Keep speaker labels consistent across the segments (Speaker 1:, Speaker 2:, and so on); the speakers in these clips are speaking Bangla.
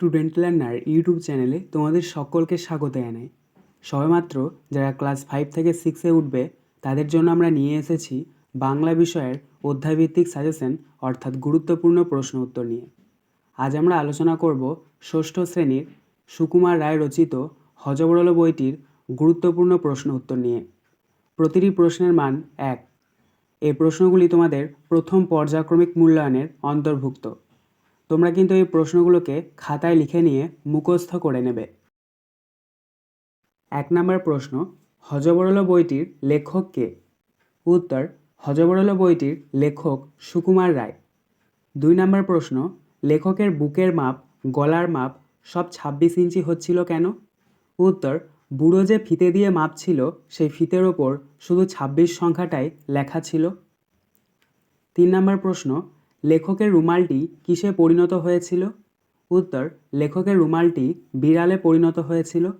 Speaker 1: স্টুডেন্ট লার্নার ইউটিউব চ্যানেলে তোমাদের সকলকে স্বাগত জানাই। সবেমাত্র যারা ক্লাস ফাইভ থেকে সিক্সে উঠবে, তাদের জন্য আমরা নিয়ে এসেছি বাংলা বিষয়ের অধ্যায়ভিত্তিক সাজেশন, অর্থাৎ গুরুত্বপূর্ণ প্রশ্ন উত্তর নিয়ে। আজ আমরা আলোচনা করব ষষ্ঠ শ্রেণির সুকুমার রায় রচিত হজবরল বইটির গুরুত্বপূর্ণ প্রশ্ন উত্তর নিয়ে। প্রতিটি প্রশ্নের মান এক। এই প্রশ্নগুলি তোমাদের প্রথম পর্যায়ক্রমিক মূল্যায়নের অন্তর্ভুক্ত। তোমরা কিন্তু এই প্রশ্নগুলোকে খাতায় লিখে নিয়ে মুখস্থ করে নেবে। এক নম্বর প্রশ্ন, হজবরল বইটির লেখক কে? উত্তর, হজবরল বইটির লেখক সুকুমার রায়। দুই নম্বর প্রশ্ন, লেখকের বুকের মাপ, গলার মাপ সব ছাব্বিশ ইঞ্চি হচ্ছিল কেন? উত্তর, বুড়ো যে ফিতে দিয়ে মাপ ছিল সেই ফিতের ওপর শুধু ছাব্বিশ সংখ্যাটাই লেখা ছিল। তিন নম্বর প্রশ্ন লেখকের রুমালটি কিসে পরিণত হয়েছিল? উত্তর, লেখকের রুমালটি বিড়ালে পরিণত হয়েছিল।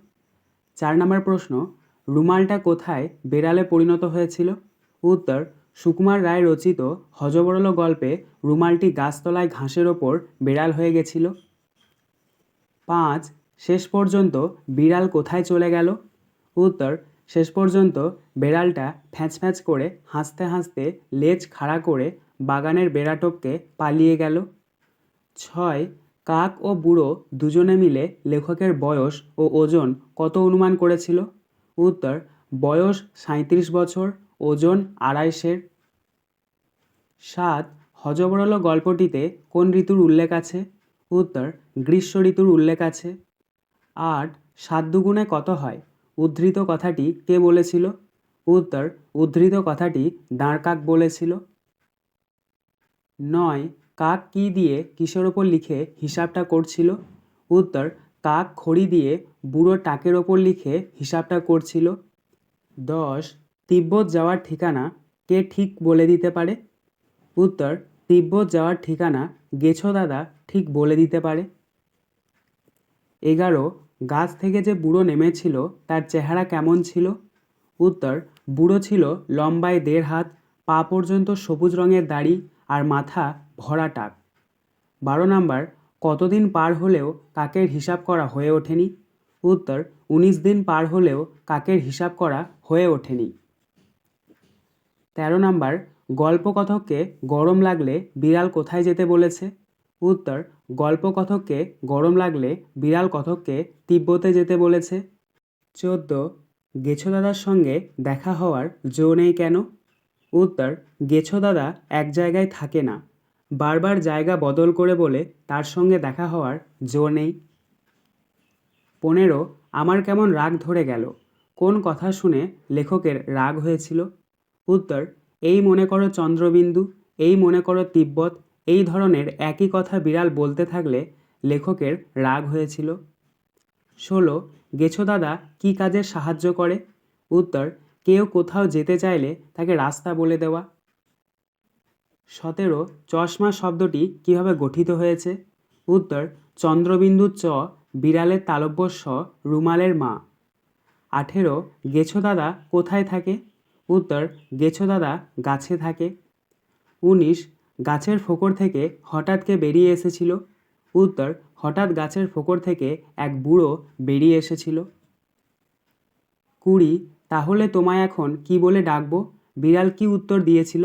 Speaker 1: চার নম্বর প্রশ্ন, রুমালটা কোথায় বেড়ালে পরিণত হয়েছিল? উত্তর, সুকুমার রায় রচিত হজবরল গল্পে রুমালটি গাছতলায় ঘাসের ওপর বেড়াল হয়ে গেছিল। পাঁচ, শেষ পর্যন্ত বিড়াল কোথায় চলে গেল? উত্তর, শেষ পর্যন্ত বেড়ালটা ফ্যাঁচ ফ্যাঁচ করে হাসতে হাসতে লেজ খাড়া করে বাগানের বেড়াটপকে পালিয়ে গেল। ছয়, কাক ও বুড়ো দুজনে মিলে লেখকের বয়স ও ওজন কত অনুমান করেছিল? উত্তর, বয়স সাঁইত্রিশ বছর, ওজন আড়াইশের। সাত, হজবরল গল্পটিতে কোন ঋতুর উল্লেখ আছে? উত্তর, গ্রীষ্ম ঋতুর উল্লেখ আছে। আট, সাত দুগুণে কত হয়? উদ্ধৃত কথাটি কে বলেছিল? উত্তর, উদ্ধৃত কথাটি দাঁড়কাক বলেছিল। নয়, কাক কী দিয়ে কিসের ওপর লিখে হিসাবটা করছিল? উত্তর, কাক খড়ি দিয়ে বুড়ো টাকের ওপর লিখে হিসাবটা করছিল। দশ, তিব্বত যাওয়ার ঠিকানা কে ঠিক বলে দিতে পারে? উত্তর, তিব্বত যাওয়ার ঠিকানা গেছো দাদা ঠিক বলে দিতে পারে। এগারো, গাছ থেকে যে বুড়ো নেমেছিল তার চেহারা কেমন ছিল? উত্তর, বুড়ো ছিল লম্বায় দেড় হাত, পা পর্যন্ত সবুজ রঙের দাড়ি আর মাথা ভরা টাক। বারো নাম্বার, কতদিন পার হলেও কাকের হিসাব করা হয়ে ওঠেনি? উত্তর, উনিশ দিন পার হলেও কাকের হিসাব করা হয়ে ওঠেনি। তেরো নাম্বার, গল্পকথককে গরম লাগলে বিড়াল কোথায় যেতে বলেছে? উত্তর, গল্পকথককে গরম লাগলে বিড়াল কথককে তিব্বতে যেতে বলেছে। চোদ্দ, গেছো দাদার সঙ্গে দেখা হওয়ার জো নেই কেন? উত্তর, গেছো দাদা, এক জায়গায় থাকে না। বারবার জায়গা বদল করে বলে তার সঙ্গে দেখা হওয়ার জো নেই। পনেরো, আমার কেমন রাগ ধরে গেল। কোন কথা শুনে লেখকের রাগ হয়েছিল? উত্তর, এই মনে করো চন্দ্রবিন্দু, এই মনে করো তিব্বত, এই ধরনের একই কথা বিড়াল বলতে থাকলে লেখকের রাগ হয়েছিল। ষোলো, গেছো দাদা, কী কাজে সাহায্য করে? উত্তর কেউ কোথাও যেতে চাইলে তাকে রাস্তা বলে দেওয়া। সতেরো, চশমা শব্দটি কীভাবে গঠিত হয়েছে? উত্তর, চন্দ্রবিন্দু চ, বিড়ালের তালব্য স রুমালের মা। আঠেরো, গেছো দাদা কোথায় থাকে? উত্তর, গেছো দাদা গাছে থাকে। উনিশ, গাছের ফোকর থেকে হঠাৎ কে বেরিয়ে এসেছিল? উত্তর, হঠাৎ গাছের ফোকর থেকে এক বুড়ো বেরিয়ে এসেছিল। কুড়ি তাহলে তোমায় এখন কি বলে ডাকবো? বিড়াল কি উত্তর দিয়েছিল?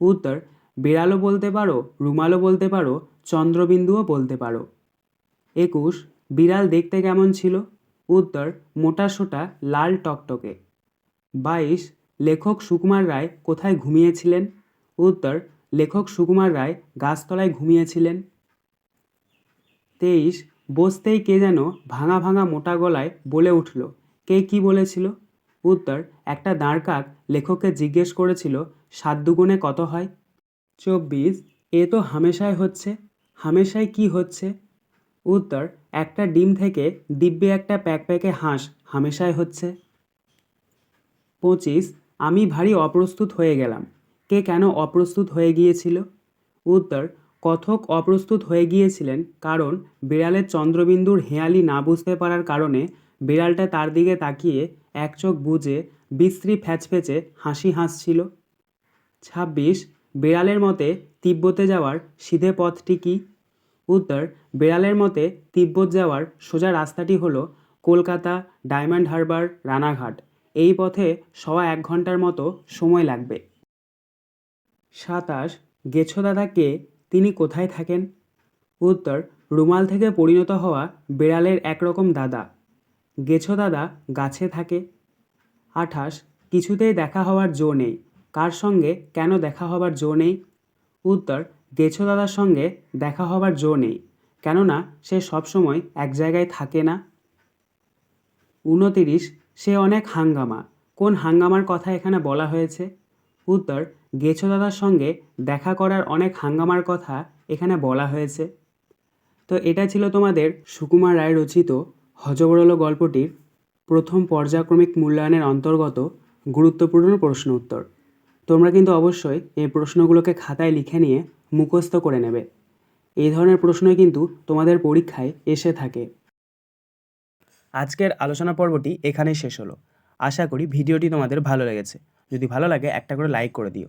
Speaker 1: উত্তর, বিড়ালও বলতে পারো, রুমালও বলতে পারো, চন্দ্রবিন্দুও বলতে পারো। একুশ, বিড়াল দেখতে কেমন ছিল? উত্তর, মোটা সোটা, লাল টকটকে। বাইশ, লেখক সুকুমার রায় কোথায় ঘুমিয়েছিলেন? উত্তর, লেখক সুকুমার রায় গাছতলায় ঘুমিয়েছিলেন। তেইশ, বসতেই কে যেন ভাঙা ভাঙা মোটা গলায় বলে উঠল। কে কি বলেছিল? উত্তর, একটা দাঁড় কাক লেখককে জিজ্ঞেস করেছিল, সাত দুগুণে কত হয়? চব্বিশ, এ তো হামেশায় হচ্ছে। হামেশায় কি হচ্ছে? উত্তর, একটা ডিম থেকে দিব্যে একটা প্যাক প্যাকপ্যাকে হাঁস হামেশায় হচ্ছে। পঁচিশ, আমি ভারী অপ্রস্তুত হয়ে গেলাম। কে কেন অপ্রস্তুত হয়ে গিয়েছিল? উত্তর, কথক অপ্রস্তুত হয়ে গিয়েছিলেন কারণ বিড়ালের চন্দ্রবিন্দুর হেঁয়ালি না বুঝতে পারার কারণে বিড়ালটা তার দিকে তাকিয়ে এক চোখ বুজে, বিশ্রী ফ্যাচফেচে হাসি হাসছিল। ছাব্বিশ, বিড়ালের মতে তিব্বতে যাওয়ার সিধে পথটি কী? উত্তর, বেড়ালের মতে তিব্বত যাওয়ার সোজা রাস্তাটি হলো কলকাতা, ডায়মন্ড হারবার, রানাঘাট। এই পথে সওয়া এক ঘণ্টার মতো সময় লাগবে। সাতাশ, গেছো দাদা কে? তিনি কোথায় থাকেন? উত্তর, রুমাল থেকে পরিণত হওয়া বেড়ালের একরকম দাদা। গেছো দাদা, গাছে থাকে। আঠাশ, কিছুতেই দেখা হওয়ার জো নেই। কার সঙ্গে কেন দেখা হবার জো নেই? উত্তর, গেছো দাদার সঙ্গে দেখা হবার জো নেই। কেননা, সে সবসময় এক জায়গায় থাকে না। উনতিরিশ সে অনেক হাঙ্গামা। কোন হাঙ্গামার কথা এখানে বলা হয়েছে? উত্তর, গেছো দাদার সঙ্গে দেখা করার অনেক হাঙ্গামার কথা এখানে বলা হয়েছে। তো এটা ছিল তোমাদের সুকুমার রায় রচিত হজবরল গল্পটির প্রথম পর্যায়ক্রমিক মূল্যায়নের অন্তর্গত গুরুত্বপূর্ণ প্রশ্ন উত্তর। তোমরা কিন্তু অবশ্যই এই প্রশ্নগুলোকে খাতায় লিখে নিয়ে মুখস্থ করে নেবে। এই ধরনের প্রশ্নই কিন্তু তোমাদের পরীক্ষায় এসে থাকে। আজকের আলোচনা পর্বটি এখানেই শেষ হলো। আশা করি ভিডিওটি তোমাদের ভালো লেগেছে। যদি ভালো লাগে একটা করে লাইক করে দিও।